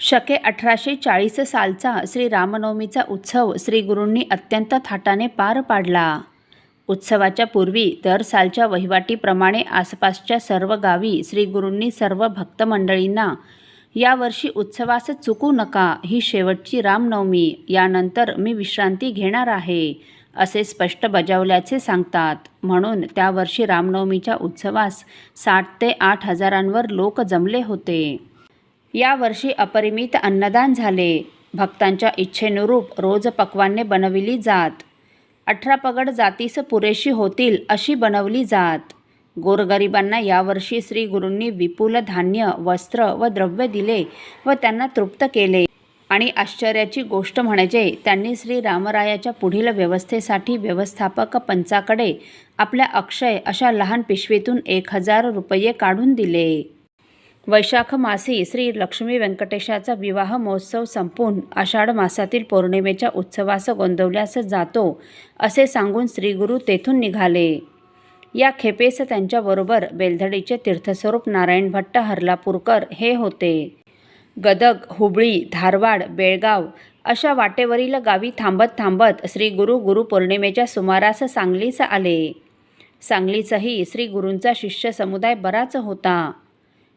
शके अठराशे चाळीस सालचा श्री रामनवमीचा उत्सव श्री गुरूंनी अत्यंत थाटाने पार पाडला. उत्सवाच्या पूर्वी दर सालच्या वहिवाटीप्रमाणे आसपासच्या सर्व गावी श्री गुरूंनी सर्व भक्त मंडळींना यावर्षी उत्सवास चुकू नका ही शेवटची रामनवमी यानंतर मी विश्रांती घेणार आहे असे स्पष्ट बजावल्याचे सांगतात. म्हणून त्यावर्षी रामनवमीच्या उत्सवास साठ ते आठ हजारांवर लोक जमले होते. यावर्षी अपरिमित अन्नदान झाले. भक्तांच्या इच्छेनुरूप रोज पक्वान्ने बनविली जात. अठरा पगड जातीस पुरेशी होतील अशी बनवली जात. गोरगरिबांना यावर्षी श्री गुरूंनी विपुल धान्य वस्त्र व द्रव्य दिले व त्यांना तृप्त केले. आणि आश्चर्याची गोष्ट म्हणजे त्यांनी श्री रामरायाच्या पुढील व्यवस्थेसाठी व्यवस्थापक पंचाकडे आपल्या अक्षय अशा लहान पिशवीतून एक हजार रुपये काढून दिले. वैशाख मासी श्री लक्ष्मी व्यंकटेशाचा विवाह महोत्सव संपून आषाढ मासातील पौर्णिमेच्या उत्सवास गोंदवल्यास जातो असे सांगून श्रीगुरू तेथून निघाले. या खेपेस त्यांच्याबरोबर बेलधडीचे तीर्थस्वरूप नारायण भट्ट हरलापूरकर हे होते. गदग हुबळी धारवाड बेळगाव अशा वाटेवरील गावी थांबत थांबत श्री गुरु गुरुपौर्णिमेच्या सुमारास सांगलीस आले. सांगलीचंही श्री गुरूंचा शिष्य समुदाय बराच होता.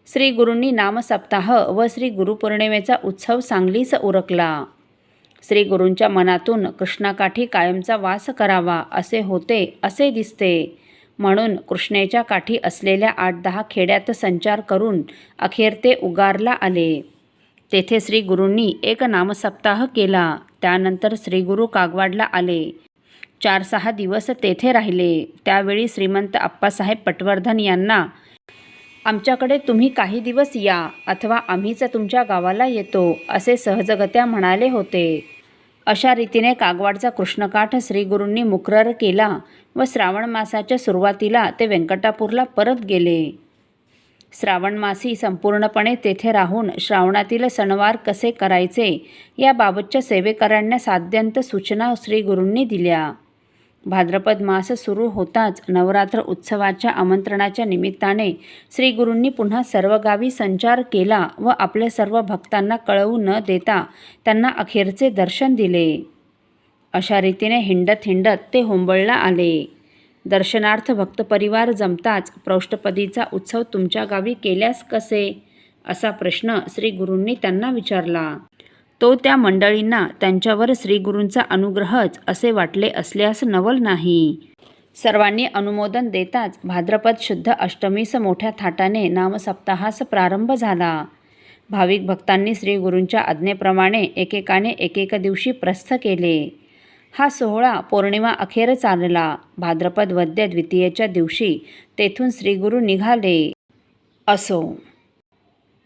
श्री गुरूंनी नामसप्ताह व श्री गुरुपौर्णिमेचा उत्सव सांगलीच उरकला. श्री गुरूंच्या मनातून कृष्णाकाठी कायमचा वास करावा असे होते असे दिसते. म्हणून कृष्णेच्या काठी असलेल्या आठ दहा खेड्यात संचार करून अखेर ते उगारला आले. तेथे श्री गुरूंनी एक नामसप्ताह केला त्यानंतर श्रीगुरू कागवाडला आले. चार सहा दिवस तेथे राहिले. त्यावेळी श्रीमंत आप्पासाहेब पटवर्धन यांना आमच्याकडे तुम्ही काही दिवस या अथवा आम्हीच तुमच्या गावाला येतो असे सहजगत्या म्हणाले होते. अशा रीतीने कागवाडचा कृष्णकाठ श्रीगुरूंनी मुकरर केला व श्रावण मासाच्या सुरुवातीला ते व्यंकटापूरला परत गेले. श्रावणमासी संपूर्णपणे तेथे राहून श्रावणातील सणवार कसे करायचे याबाबतच्या सेवेकरांना साध्यंत सूचना श्रीगुरूंनी दिल्या. भाद्रपद मास सुरू होताच नवरात्र उत्सवाच्या आमंत्रणाच्या निमित्ताने श्रीगुरूंनी पुन्हा सर्व गावी संचार केला व आपल्या सर्व भक्तांना कळवू न देता त्यांना अखेरचे दर्शन दिले. अशा रीतीने हिंडत हिंडत ते होंबळला आले. दर्शनार्थ भक्तपरिवार जमताच प्रौष्ठपदीचा उत्सव तुमच्या गावी केल्यास कसे? असा प्रश्न श्री गुरूंनी त्यांना विचारला. तो त्या मंडळींना त्यांच्यावर श्रीगुरूंचा अनुग्रहच असे वाटले असल्यास नवल नाही. सर्वांनी अनुमोदन देताच भाद्रपद शुद्ध अष्टमीस मोठ्या थाटाने नामसप्ताहास प्रारंभ झाला. भाविक भक्तांनी श्रीगुरूंच्या आज्ञेप्रमाणे एकेकाने एकेक दिवशी प्रस्थ केले. हा सोहळा पौर्णिमा अखेर चालला. भाद्रपद वद्य द्वितीयेच्या दिवशी तेथून श्रीगुरू निघाले. असो.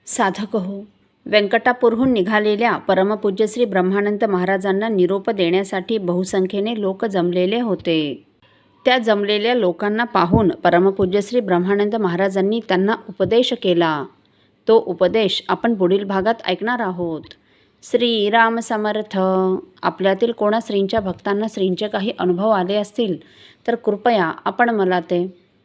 साधक हो. व्यंकटापूरहून निघालेल्या परमपूज्य श्री ब्रह्मानंद महाराजांना निरोप देण्यासाठी बहुसंख्येने लोक जमलेले होते. त्या जमलेल्या लोकांना पाहून परमपूज्य श्री ब्रह्मानंद महाराजांनी त्यांना उपदेश केला. तो उपदेश आपण पुढील भागात ऐकणार आहोत. श्री राम समर्थ. आपल्यातील कोणा श्रींच्या भक्तांना श्रींचे काही अनुभव आले असतील तर कृपया आपण मला ते